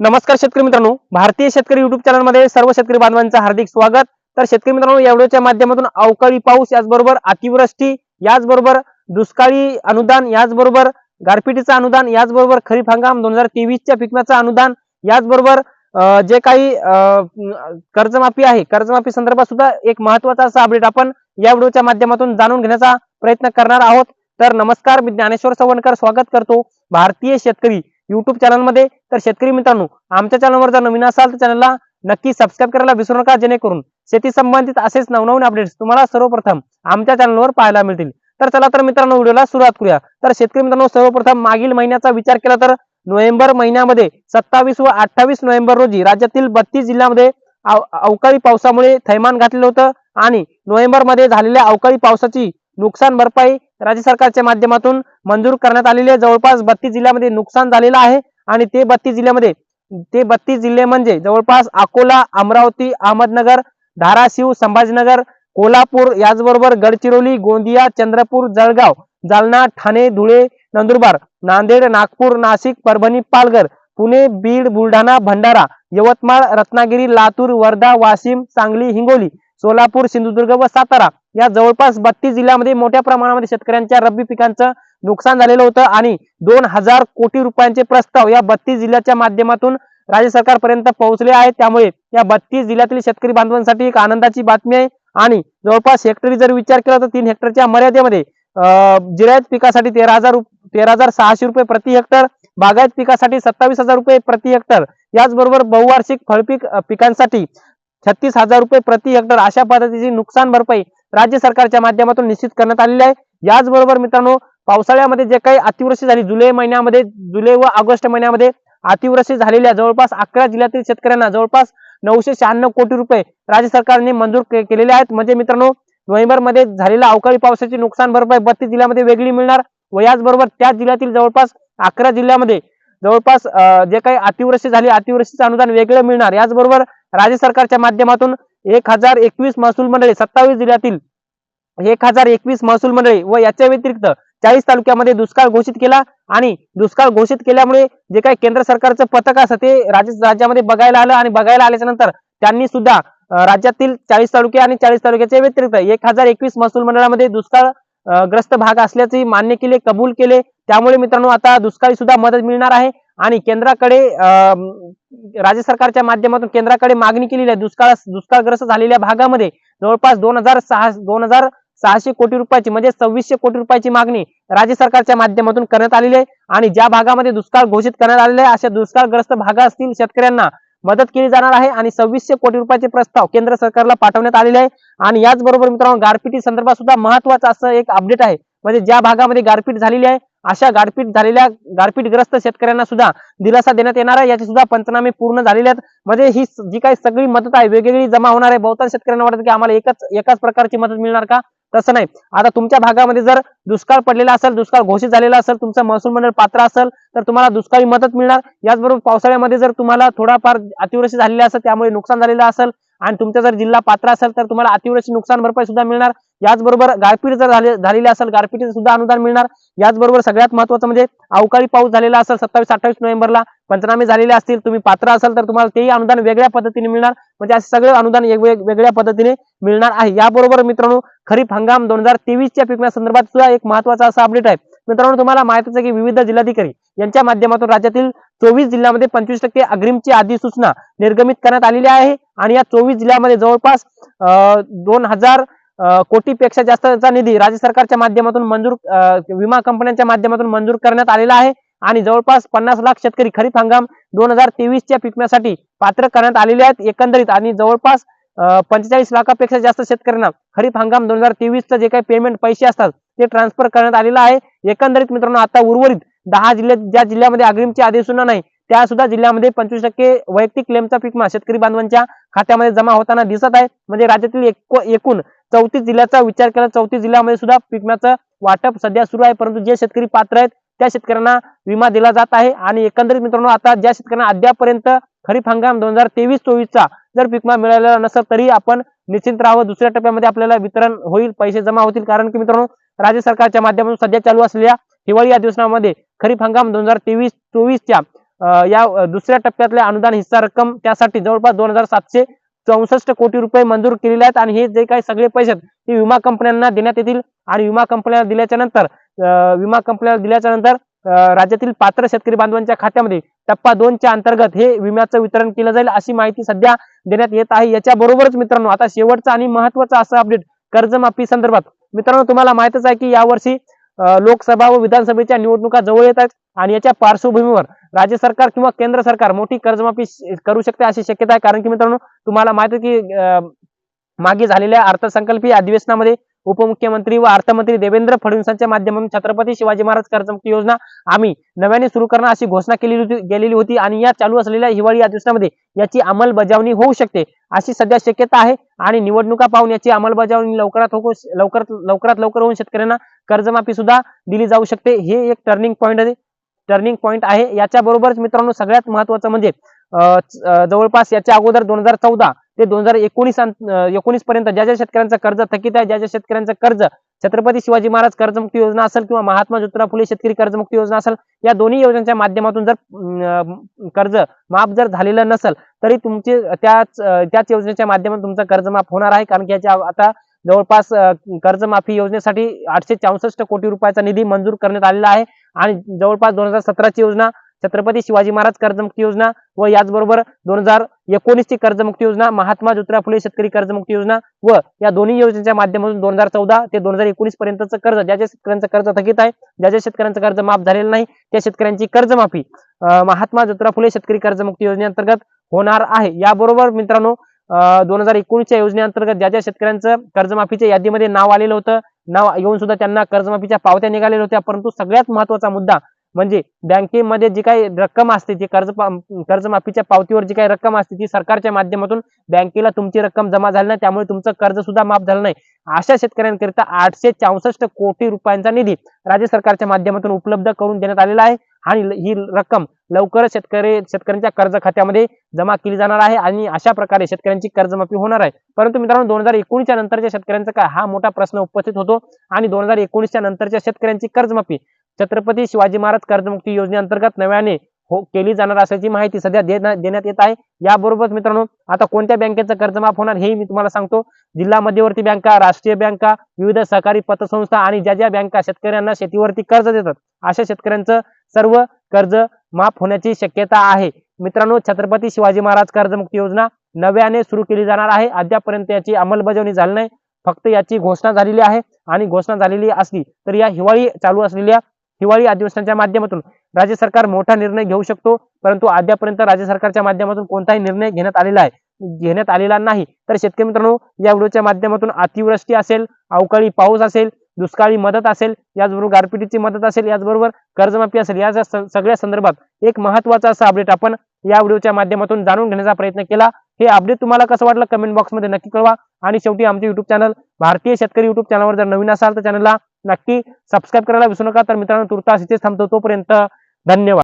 नमस्कार शेतकरी मित्रांनो. भारतीय शेतकरी युट्यूब चॅनलमध्ये सर्व शेतकरी बांधवांचं हार्दिक स्वागत. तर शेतकरी मित्रांनो या व्हिडिओच्या माध्यमातून अवकाळी पाऊस याचबरोबर अतिवृष्टी याचबरोबर दुष्काळी अनुदान याचबरोबर गारपिटीचं अनुदान याचबरोबर खरीप हंगाम दोन हजार तेवीसच्या पिकण्याचं अनुदान याचबरोबर जे काही अं, कर्जमाफी आहे कर्जमाफी संदर्भात सुद्धा एक महत्त्वाचा असा अपडेट आपण या व्हिडिओच्या माध्यमातून जाणून घेण्याचा प्रयत्न करणार आहोत. तर नमस्कार मी ज्ञानेश्वर सवणकर. स्वागत करतो. भारतीय शेतकरी युट्यूब चॅनलमध्ये तर शेतकरी मित्रांनो आमच्या चॅनलवर जर नवीन असाल तर चॅनलला नक्की सबस्क्राईब करायला विसरू नका जेणेकरून शेती संबंधित असेच नवनवीन अपडेट्स तुम्हाला सर्वप्रथम आमच्या चॅनलवर पाहायला मिळतील. तर चला तर मित्रांनो व्हिडिओला सुरुवात करूया. तर शेतकरी मित्रांनो सर्वप्रथम मागील महिन्याचा विचार केला तर नोव्हेंबर महिन्यामध्ये सत्तावीस व अठ्ठावीस नोव्हेंबर रोजी राज्यातील बत्तीस जिल्ह्यामध्ये अवकाळी पावसामुळे थैमान घातलेलं होतं आणि नोव्हेंबरमध्ये झालेल्या अवकाळी पावसाची नुकसान भरपाई राज्य सरकारच्या माध्यमातून मंजूर करण्यात आलेले जवळपास बत्तीस जिल्ह्यामध्ये नुकसान झालेलं आहे आणि ते बत्तीस जिल्ह्यामध्ये ते बत्तीस जिल्हे म्हणजे जवळपास अकोला अमरावती अहमदनगर धाराशिव संभाजीनगर कोल्हापूर याचबरोबर गडचिरोली गोंदिया चंद्रपूर जळगाव जालना ठाणे धुळे नंदुरबार नांदेड नागपूर नाशिक परभणी पालघर पुणे बीड बुलढाणा भंडारा यवतमाळ रत्नागिरी लातूर वर्धा वाशिम सांगली हिंगोली सोलापूर सिंधुदुर्ग व सातारा या जवळपास बत्तीस जिल्ह्यामध्ये मोठ्या प्रमाणामध्ये शेतकऱ्यांच्या रब्बी पिकांचं नुकसान झालेलं होतं आणि दोन हजार कोटी रुपयांचे प्रस्ताव या बत्तीस जिल्ह्याच्या माध्यमातून राज्य सरकारपर्यंत पोहोचले आहेत. त्यामुळे या बत्तीस जिल्ह्यातील शेतकरी बांधवांसाठी एक आनंदाची बातमी आहे. आणि जवळपास हेक्टरी जर विचार केला तर तीन हेक्टरच्या मर्यादेमध्ये जिरायत पिकासाठी तेरा हजार तेरा हजार सहाशे रुपये प्रति हेक्टर बागायत पिकासाठी सत्तावीस हजार रुपये प्रति हेक्टर याचबरोबर बहुवार्षिक फळपीक पिकांसाठी छत्तीस हजार रुपये प्रति हेक्टर अशा पद्धतीची नुकसान भरपाई राज्य सरकारच्या माध्यमातून निश्चित करण्यात आलेली आहे. याचबरोबर मित्रांनो पावसाळ्यामध्ये जे काही अतिवृष्टी झाली जुलै महिन्यामध्ये जुलै व ऑगस्ट महिन्यामध्ये अतिवृष्टी झालेल्या जवळपास अकरा जिल्ह्यातील शेतकऱ्यांना जवळपास नऊशे शहाण्णव कोटी रुपये राज्य सरकारने मंजूर केलेले आहेत. म्हणजे मित्रांनो नोव्हेंबरमध्ये झालेल्या अवकाळी पावसाची नुकसान भरपाई बत्तीस जिल्ह्यामध्ये वेगळी मिळणार व याचबरोबर त्याच जिल्ह्यातील जवळपास अकरा जिल्ह्यामध्ये जवळपास जे काही अतिवृष्टी झाली अतिवृष्टीचं अनुदान वेगळं मिळणार. याचबरोबर राज्य सरकारच्या माध्यमातून एक हजार एकवीस महसूल मंडळे सत्तावीस जिल्ह्यातील एक हजार एकवीस महसूल मंडळी व याच्या व्यतिरिक्त चाळीस तालुक्यामध्ये दुष्काळ घोषित केला आणि दुष्काळ घोषित केल्यामुळे जे काही केंद्र सरकारचं पथक असं ते राज्य राज्यामध्ये बघायला आलं आणि बघायला आल्याच्यानंतर त्यांनी सुद्धा राज्यातील चाळीस तालुके आणि चाळीस तालुक्याच्या व्यतिरिक्त एक हजार एकवीस महसूल मंडळामध्ये दुष्काळ ग्रस्त भाग असल्याचे मान्य केले कबूल केले. त्यामुळे मित्रांनो आता दुष्काळी सुद्धा मदत मिळणार आहे. आणि केंद्राकडे अं, राज्य सरकारच्या माध्यमातून केंद्राकडे मागणी केलेली आहे. दुष्काळ दुष्काळग्रस्त झालेल्या भागामध्ये जवळपास दोन हजार सहा दोन हजार सहाशे कोटी रुपयाची म्हणजे सव्वीसशे कोटी रुपयाची मागणी राज्य सरकारच्या माध्यमातून करण्यात आलेली आहे. आणि ज्या भागामध्ये दुष्काळ घोषित करण्यात आलेले आहे अशा दुष्काळग्रस्त भागा असतील शेतकऱ्यांना मदत केली जाणार आहे आणि सव्वीसशे कोटी रुपयाचे प्रस्ताव केंद्र सरकारला पाठवण्यात आलेले आहे. आणि याचबरोबर मित्रांनो गारपिटी संदर्भात सुद्धा महत्वाचं असं एक अपडेट आहे. म्हणजे ज्या भागामध्ये गारपीट झालेली आहे अशा गारपीट झालेल्या गारपीटग्रस्त शेतकऱ्यांना सुद्धा दिलासा देण्यात येणार आहे. याचे सुद्धा पंचनामे पूर्ण झालेले आहेत. म्हणजे ही जी काही सगळी मदत आहे वेगवेगळी जमा होणार आहे. बहुतांश शेतकऱ्यांना वाटत की आम्हाला एकच एकाच प्रकारची मदत मिळणार का? तसं नाही. आता तुमच्या भागामध्ये जर दुष्काळ पडलेला असेल दुष्काळ घोषित झालेला असेल तुमचं महसूल मंडळ पात्र असेल तर तुम्हाला दुष्काळी मदत मिळणार. याचबरोबर पावसाळ्यामध्ये जर तुम्हाला थोडाफार अतिवृष्टी झालेली असेल त्यामुळे नुकसान झालेलं असेल आणि तुमचा जर जिल्हा पात्र असेल तर तुम्हाला अतिवृष्टी नुकसान भरपाई सुद्धा मिळणार. याचबरोबर गारपीट जर झाले झालेली असेल गारपीटीचं सुद्धा अनुदान मिळणार. याचबरोबर सगळ्यात महत्वाचं म्हणजे अवकाळी पाऊस झालेला असेल सत्तावीस अठ्ठावीस नोव्हेंबरला पंचनामे झालेले असतील तुम्ही पात्र असाल तर तुम्हाला तेही अनुदान वेगळ्या पद्धतीने मिळणार. म्हणजे असे सगळे अनुदान वेगवेग- वेगळ्या पद्धतीने मिळणार आहे. याबरोबर मित्रांनो खरीप हंगाम दोन हजार तेवीसच्या पिकण्यासंदर्भात सुद्धा एक महत्त्वाचा असा अपडेट आहे. मित्रांनो तुम्हाला माहितीच आहे की विविध जिल्हाधिकारी यांच्या माध्यमातून राज्यातील चोवीस जिल्ह्यामध्ये पंचवीस टक्के अग्रिमची अधिसूचना निर्गमित करण्यात आलेली आहे आणि या चोवीस जिल्ह्यामध्ये जवळपास अं, दोन हजार कोटीपेक्षा जास्तचा निधी राज्य सरकारच्या माध्यमातून मंजूर अं, विमा कंपन्यांच्या माध्यमातून मंजूर करण्यात आलेला आहे आणि जवळपास पन्नास लाख शेतकरी खरीप हंगाम दोन हजार तेवीसच्या पिकण्यासाठी पात्र करण्यात आलेले आहेत एकंदरीत. आणि जवळपास पंचेचाळीस लाखापेक्षा जास्त शेतकऱ्यांना खरीप हंगाम दोन हजार तेवीसचं जे काही पेमेंट पैसे असतात ते ट्रान्सफर करण्यात आलेलं आहे. एकंदरीत मित्रांनो आता उर्वरित दहा जिल्ह्यात ज्या जिल्ह्यामध्ये अग्रिमचे आदेश सुद्धा नाही त्या सुद्धा जिल्ह्यामध्ये पंचवीस टक्के वैयक्तिक क्लेमचा पिकमा शेतकरी बांधवांच्या खात्यामध्ये जमा होताना दिसत आहे. म्हणजे राज्यातील एक- एकूण चौतीस जिल्ह्याचा विचार केला चौतीस जिल्ह्यामध्ये सुद्धा पिकम्याचं वाटप सध्या सुरू आहे. परंतु जे शेतकरी पात्र आहेत त्या शेतकऱ्यांना विमा दिला जात आहे. आणि एकंदरीत मित्रांनो आता ज्या शेतकऱ्यांना अद्यापर्यंत खरीप हंगाम दोन हजार तेवीस चोवीसचा जर पिकमा मिळालेला नसेल तरी आपण निश्चिंत राहावं. दुसऱ्या टप्प्यामध्ये आपल्याला वितरण होईल पैसे जमा होतील. कारण की मित्रांनो राज्य सरकारच्या माध्यमातून सध्या चालू असलेल्या हिवाळी अधिवेशनामध्ये खरीप हंगाम दोन हजार तेवीस चोवीसच्या या दुसऱ्या टप्प्यातल्या अनुदान हिस्सा रक्कम त्यासाठी जवळपास दोन हजार सातशे चौसष्ट कोटी रुपये मंजूर केलेले आहेत आणि हे जे काही सगळे पैसे आहेत ते विमा कंपन्यांना देण्यात येतील. आणि विमा कंपन्यांना दिल्याच्या नंतर विमा कंपन्यांना दिल्याच्या नंतर राज्यातील पात्र शेतकरी बांधवांच्या खात्यामध्ये टप्पा दोनच्या अंतर्गत हे विम्याचं वितरण केलं जाईल अशी माहिती सध्या देण्यात येत आहे. याच्या बरोबरच मित्रांनो आता शेवटचा आणि महत्त्वाचा असं अपडेट कर्जमाफी संदर्भात. मित्रांनो तुम्हाला माहितच आहे की यावर्षी लोकसभा व विधानसभेच्या निवडणुका जवळ येत आहेत आणि याच्या पार्श्वभूमीवर राज्य सरकार किंवा केंद्र सरकार मोठी कर्जमाफी करू शकते अशी शक्यता आहे. कारण की मित्रांनो तुम्हाला माहिती आहे की मागे झालेल्या अर्थसंकल्पीय अधिवेशनामध्ये उपमुख्यमंत्री व अर्थमंत्री देवेंद्र फडणवीसांच्या माध्यमातून छत्रपती शिवाजी महाराज कर्जमुक्ती योजना आम्ही नव्याने सुरू करणार अशी घोषणा केली होती गेलेली होती आणि या चालू असलेल्या हिवाळी अधिवेशनामध्ये याची अंमलबजावणी होऊ शकते अशी सध्या शक्यता आहे आणि निवडणुका पाहून याची अंमलबजावणी लवकरात हो लवकरात लवकरात लवकर होऊन शेतकऱ्यांना कर्जमाफी सुद्धा दिली जाऊ शकते. हे एक टर्निंग पॉईंट आहे. टर्निंग पॉईंट आहे. याच्या बरोबरच मित्रांनो सगळ्यात महत्वाचं म्हणजे अं, जवळपास याच्या अगोदर दोन हजार चौदा ते दोन हजार एकोणीस एकोणीस पर्यंत ज्या ज्या शेतकऱ्यांचं कर्ज थकीत आहे ज्या ज्या शेतकऱ्यांचं कर्ज छत्रपती शिवाजी महाराज कर्जमुक्ती योजना असेल किंवा महात्मा ज्योतिराव फुले शेतकरी कर्जमुक्ती योजना असेल या दोन्ही योजनांच्या माध्यमातून जर कर्ज माफ जर झालेलं नसेल तरी तुमचे त्याच त्याच योजनेच्या माध्यमातून तुमचं कर्ज माफ होणार आहे कारण की याच्या आता जवळपास कर्जमाफी योजनेसाठी आठशे चौसष्ट कोटी रुपयाचा निधी मंजूर करण्यात आलेला आहे आणि जवळपास दोन हजार सतराची योजना छत्रपती शिवाजी महाराज कर्जमुक्ती योजना व याचबरोबर दोन हजार एकोणीसची कर्जमुक्ती योजना महात्मा ज्योतिराव फुले शेतकरी कर्जमुक्ती योजना व या दोन्ही योजनेच्या माध्यमातून दोन हजार चौदा ते दोन हजार एकोणीस पर्यंतचं कर्ज ज्या ज्या शेतकऱ्यांचं कर्ज थकीत आहे ज्या ज्या शेतकऱ्यांचं कर्ज माफ झालेलं नाही त्या शेतकऱ्यांची कर्जमाफी अं, महात्मा ज्योतिराव फुले शेतकरी कर्जमुक्ती योजनेअंतर्गत होणार आहे. याबरोबर मित्रांनो दोन हजार एकोणीसच्या योजनेअंतर्गत ज्या ज्या शेतकऱ्यांचं कर्जमाफीच्या यादीमध्ये नाव आलेलं होतं नाव येऊन सुद्धा त्यांना कर्जमाफीच्या पावत्या निघालेल्या होत्या परंतु सगळ्यात महत्त्वाचा मुद्दा म्हणजे बँकेमध्ये जी काही रक्कम असते ती कर्ज कर्जमाफीच्या पावतीवर जी काही रक्कम असते ती सरकारच्या माध्यमातून बँकेला तुमची रक्कम जमा झाली नाही त्यामुळे तुमचं कर्ज सुद्धा माफ झालं नाही. अशा शेतकऱ्यांकरिता आठशे चौसष्ट कोटी रुपयांचा निधी राज्य सरकारच्या माध्यमातून उपलब्ध करून देण्यात आलेला आहे आणि ही रक्कम लवकरच शेतकरी शेतकऱ्यांच्या कर्ज खात्यामध्ये जमा केली जाणार आहे आणि अशा प्रकारे शेतकऱ्यांची कर्जमाफी होणार आहे. परंतु मित्रांनो दोन हजार एकोणीसच्या नंतरच्या शेतकऱ्यांचा काय हा मोठा प्रश्न उपस्थित होतो आणि दोन हजार एकोणीसच्या नंतरच्या शेतकऱ्यांची कर्जमाफी छत्रपती शिवाजी महाराज कर्जमुक्ती योजनेअंतर्गत नव्याने हो केली जाणार असल्याची माहिती सध्या देण्या- देण्यात येत आहे. याबरोबर मित्रांनो आता कोणत्या बँकेचं कर्ज माफ होणार हे मी तुम्हाला सांगतो. जिल्हा मध्यवर्ती बँका राष्ट्रीय बँका विविध सहकारी पतसंस्था आणि ज्या ज्या बँका शेतकऱ्यांना शेतीवरती कर्ज देतात अशा शेतकऱ्यांचं सर्व कर्ज माफ होण्याची शक्यता आहे. मित्रांनो छत्रपती शिवाजी महाराज कर्जमुक्ती योजना नव्याने सुरू केली जाणार आहे. अद्यापर्यंत याची अंमलबजावणी झाली नाही. फक्त याची घोषणा झालेली आहे. आणि घोषणा झालेली असली तर या हिवाळी चालू असलेल्या हिवाळी अधिवेशनाच्या माध्यमातून राज्य सरकार मोठा निर्णय घेऊ शकतो परंतु अद्यापर्यंत राज्य सरकारच्या माध्यमातून कोणताही निर्णय घेण्यात आलेला आहे घेण्यात आलेला नाही. तर शेतकरी मित्रांनो या व्हिडिओच्या माध्यमातून अतिवृष्टी असेल अवकाळी पाऊस असेल दुष्काळी मदत असेल याचबरोबर गारपिटीची मदत असेल याचबरोबर कर्जमाफी असेल या सगळ्या संदर्भात एक महत्त्वाचा असा अपडेट आपण या व्हिडिओच्या माध्यमातून जाणून घेण्याचा प्रयत्न केला. हे अपडेट तुम्हाला कसं वाटलं कमेंट बॉक्समध्ये नक्की कळवा. आणि शेवटी आमचे युट्यूब चॅनल भारतीय शेतकरी युट्यूब चॅनलवर जर नवीन असाल तर चॅनलला नक्की सबस्क्राईब करायला विसरू नका. तर मित्रांनो तुर्तास इथेच थांबतो. तोपर्यंत धन्यवाद.